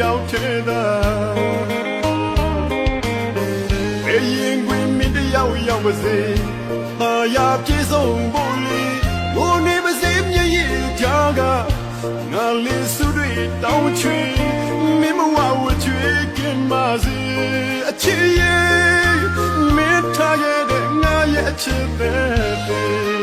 သာအရင်ကွင်မင်းတယောက်ရောက်ပါစေဟာယာပြေဆုံးဖို့လေဘုန်းနေပါစေမျက်ရည်ကြားကငါလေးစုတွေတောင်းချွေမင်းမဝဝချွေကင်ပါစေအချစ်ရဲ့မင်းထားခဲ့တဲ့ငါရဲ့အချစ်တဲ့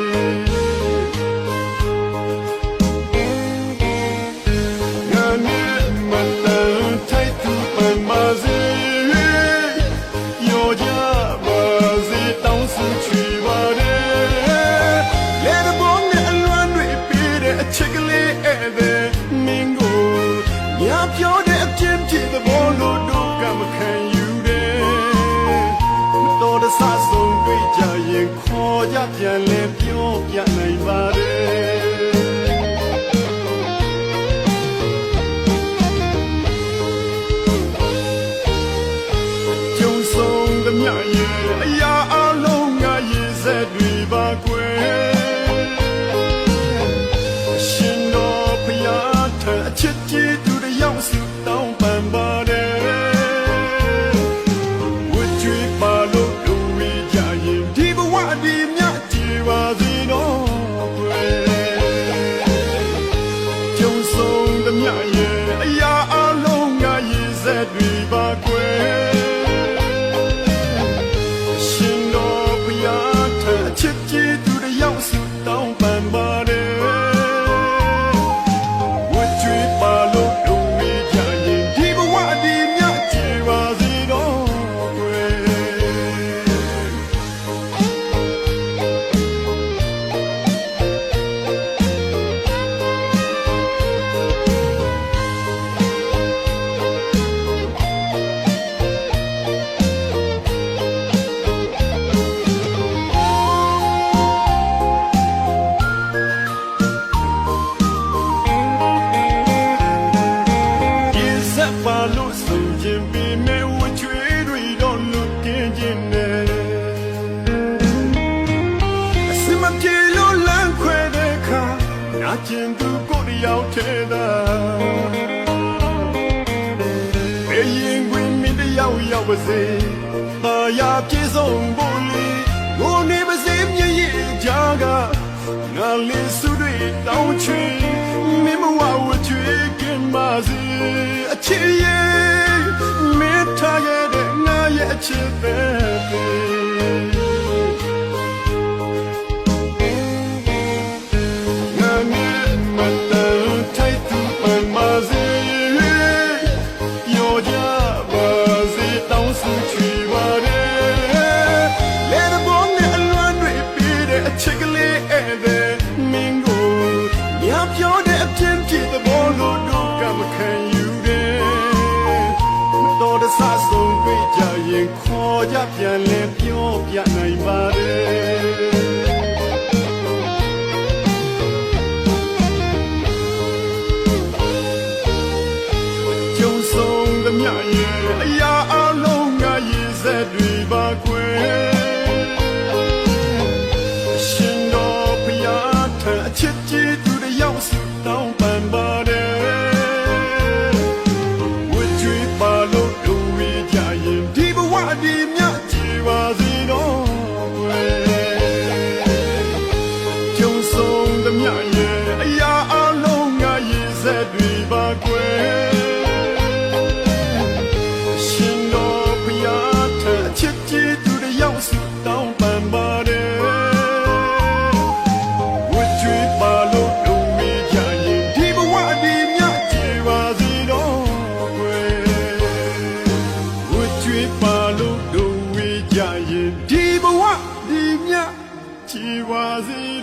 ညာပြောတဲ့အပြင်းပြသဘောလို့တို့ကမခံယူတယ်မတော်တဆဆုံးတွေ့ကြရင်ခေါ်ကြပြန်လဲပြောပြနိုင်ပါတယ်ကျုံဆုံးသမျှရဲ့အရာအလုံးငါရည်ဆက်တွေပါကွယ် ကျင်သူကိုယ်တယောက်ထဲသာအရင်ကွင်မင်းတယောက်ရောက်ပါစေဟာယာပြေဆုံးဖို့လေငိုနေပါစေမျက်ရည်ကြားကငါလေးစုတွေတောင်းချွေမင်းမဝဝချွေကင်ပါစေအချစ်ရဲ့မင်းထားခဲ့တဲ့ငါရဲ့အချစ်တဲ့ ခေါ်ကြပြန်လဲပြောပြနိုင်ပါတယ်ကျုံဆုံးသမျှရဲ့အရာအလုံးငါရည်ဆက်တွေပါကွယ်ရှင်တော်ဖျားထအချစ်ကြီး ဒီဘဝဒီမြတ်ကြည်ပါစေတော့ကွယ်ကျုံဆုံးသမျှရဲ့အရာအလုံးငါရည်ဆက်တွေပါကွယ်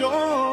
ဝေး